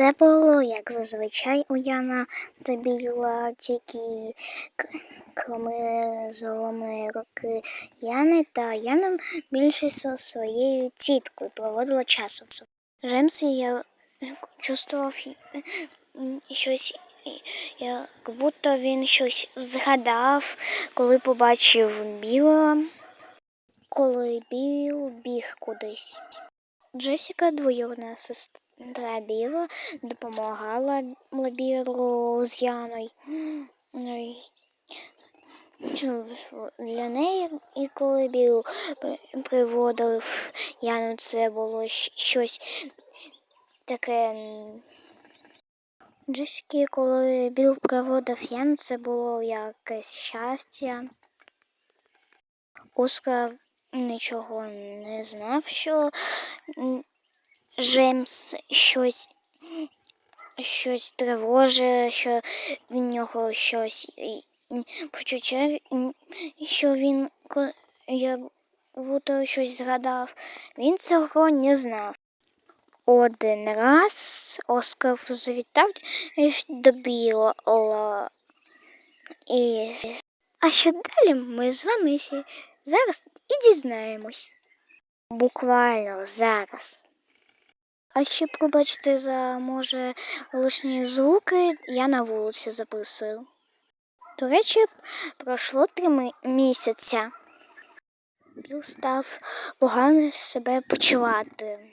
Все було, як зазвичай у Яна та Біла, тільки к- коли зломи роки Яни та Яна більше зі своєю тіткою проводила часу. Жемс я чувствував щось, як будто він щось згадав, коли побачив Біла, коли Біл біг кудись. Джесіка, двоюрідна сестра Біла, допомагала Білу з Яною. Для неї, і коли Біл приводив Яну, це було щось таке. Джесіки, коли Біл приводив Яну, це було якесь щастя. Оскар нічого не знав, що Джеймс щось, щось тривожить, що в нього щось почуття, що він я будто щось згадав. Він цього не знав. Один раз Оскар завітав до Біла і а що далі ми з вами зараз і дізнаємось. Буквально зараз. А ще пробачте за може лишні звуки, я на вулиці записую. До речі, пройшло три місяця. Біл став погано себе почувати.